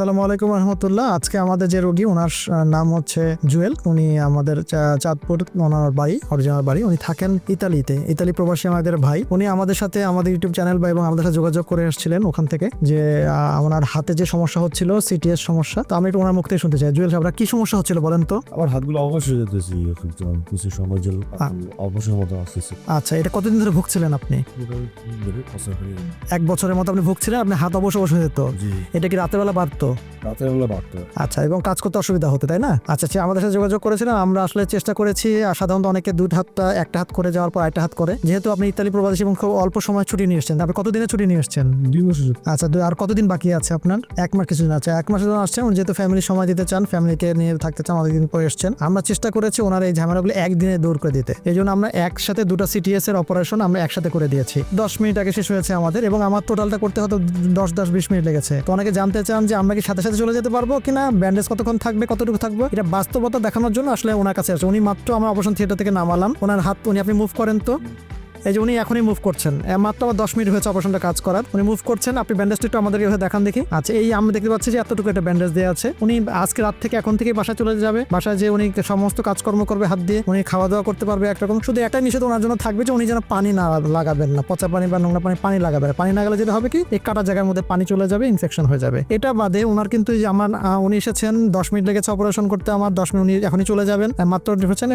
আসসালামু আলাইকুম রহমতুল্লাহ। আজকে আমাদের যে রোগী ওনার নাম হচ্ছে জুয়েল। উনি আমাদের চাঁদপুর ওনার বাড়ি অরিজিনাল বাড়ি। উনি থাকেন ইতালিতে ইতালি প্রবাসী আমাদের ভাই। উনি আমাদের সাথে আমাদের ইউটিউব চ্যানেল বা এবং আমাদের সাথে যোগাযোগ করে আসছিলেন ওখান থেকে যে ওনার হাতে যে সমস্যা হচ্ছিল সিটিএস সমস্যা। তো আমি একটু ওনার মুখ থেকে শুনতে চাই। জুয়েল সাহেব আপনার কি সমস্যা হচ্ছিল বলেন তো? আমার হাতগুলো অবশ্যই যেতেছি কিছু সময় জন্য অবশ্যই মতো আসতেছে। আচ্ছা এটা কতদিন ধরে ভুগছিলেন আপনি? এক বছরের মতো আপনি ভুগছিলেন আপনি হাত অবশ্য অবশ্যই যেত। এটা কি রাতের বেলা বাড়তো? রাতের বেলা আচ্ছা এবং কাজ করতে অসুবিধা হতো তাই না? আচ্ছা আচ্ছা আমাদের সাথে যোগাযোগ করেছিলেন আমরা আসলে চেষ্টা করেছি সাধারণত অনেকে দুই হাতটা একটা হাত করে যাওয়ার পর একটা হাত করে। যেহেতু আপনি ইতালি প্রবাসী এবং খুব অল্প সময় ছুটি নিয়ে এসছেন আপনি কতদিনের ছুটি নিয়ে এসছেন? দুই বছর আচ্ছা আর কতদিন বাকি আছে আপনার? এক মাস কিছুদিন আছে এক মাসের জন্য আসছেন যেহেতু ফ্যামিলি সময় দিতে চান ফ্যামিলিকে নিয়ে থাকতে চান অনেকদিন পরে এসছেন। আমরা চেষ্টা করেছি ওনার এই ঝামেলাগুলো একদিনে দূর করে দিতে। এই জন্য আমরা একসাথে দুটো সিটিএস এর অপারেশন আমরা একসাথে করে দিয়েছি। দশ মিনিট আগে শেষ হয়েছে আমাদের এবং আমার টোটালটা করতে হতো দশ দশ বিশ মিনিট লেগেছে। তো অনেকে জানতে চান যে আমরা কি সাথে সাথে চলে যেতে পারব কিনা? ব্যান্ডেজ কতক্ষণ থাকবে? কতটুকু থাকবে? এটা বাস্তবতা দেখানোর জন্য আসলে ওনার কাছে আছে। উনি মাত্র আমার অপারেশন থিয়েটার থেকে নামালাম। ওনার হাত উনি, আপনি মুভ করেন তো? এই যে উনি এখনই মুভ করছেন। মাত্র আবার দশ মিনিট হয়েছে অপারেশনটা কাজ করার। উনি মুভ করছেন, আপনি ব্যান্ডেজটা একটু আমাদের এভাবে দেখান দেখি। আচ্ছা এই আমি দেখতে পাচ্ছি যে এতটুকু একটা ব্যান্ডেজ দেওয়া আছে। উনি আজকে রাত থেকে এখন থেকে বাসায় চলে যাবে। বাসায় যে উনি সমস্ত কাজকর্ম করবে, হাত দিয়ে। উনি খাওয়া দাওয়া করতে পারবে একরকম শুধু একটা নিষেধ ওনার জন্য থাকবে যে উনি যেন পানি না লাগাবেন না। পচা পানি বা নোংরা পানি পানি লাগাবেন। পানি না যেটা হবে কি? এই কাটা জায়গার মধ্যে পানি চলে যাবে ইনফেকশন হয়ে যাবে। এটা বাদে ওনার কিন্তু যে আমার উনি এসেছেন, দশ মিনিট লেগেছে অপারেশন করতে আমার, দশ মিনিট উনি এখনই চলে যাবেন। মাত্র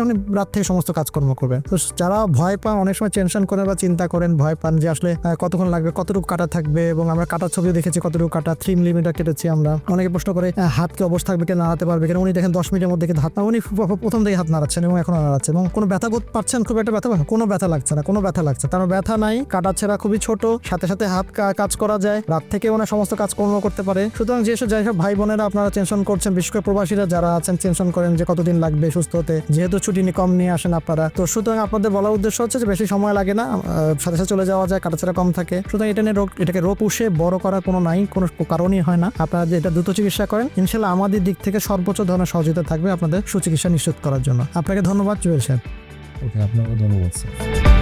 উনি রাত থেকে সমস্ত কাজকর্ম করবে তো যারা ভয় পান, অনেক সময় টেনশন করেন বা চিন্তা করেন, ভয় পান যে আসলে কতক্ষণ লাগবে, কতটুকু কাটা থাকবে এবং আমরা কাটার ছবি দেখেছি কতটুকু কাটা থ্রি মিলিমিটার কেটেছি আমরা। অনেকে প্রশ্ন করে হাত কি অবস্থা থাকবে, কে নাড়াতে পারবে? কেন উনি দেখেন দশ মিনিটের মধ্যে হাত, উনি প্রথম থেকে হাত নাড়াচ্ছেন এবং এখন নাড়াচ্ছেন এবং কোনো ব্যথা বোধ পাচ্ছেন? খুব একটা ব্যথা কোনো ব্যথা লাগছে না, কোনো ব্যথা লাগছে তার ব্যথা নাই, কাটা ছেঁড়া খুবই ছোট, সাথে সাথে হাত কাজ করা যায়। রাত থেকে ওনার সমস্ত কাজকর্ম করতে পারে। সুতরাং যেসব সব ভাই বোনেরা আপনারা টেনশন করছেন, বিশেষ করে প্রবাসীরা যারা আছেন টেনশন করেন যে কতদিন লাগবে সুস্থ হতে। যেহেতু ছুটি কম নিয়ে আসেন আপনারা। তো সুতরাং আপনাদের বলার উদ্দেশ্য হচ্ছে যে বেশি সময় না আহ, সাথে সাথে চলে যাওয়া যায় কাটাছাড়া কম থাকে। সুতরাং এটা নিয়ে রোগ এটাকে রোগ উষে বড় করার কোনো নাই কোনো কারণই হয় না। আপনারা যে এটা দ্রুত চিকিৎসা করেন ইনশাল্লাহ আমাদের দিক থেকে সর্বোচ্চ ধরনের সহযোগিতা থাকবে আপনাদের সুচিকিৎসা নিশ্চিত করার জন্য। আপনাকে ধন্যবাদ জুয়েল সাহেব। ওকে আপনাকে ধন্যবাদ স্যার।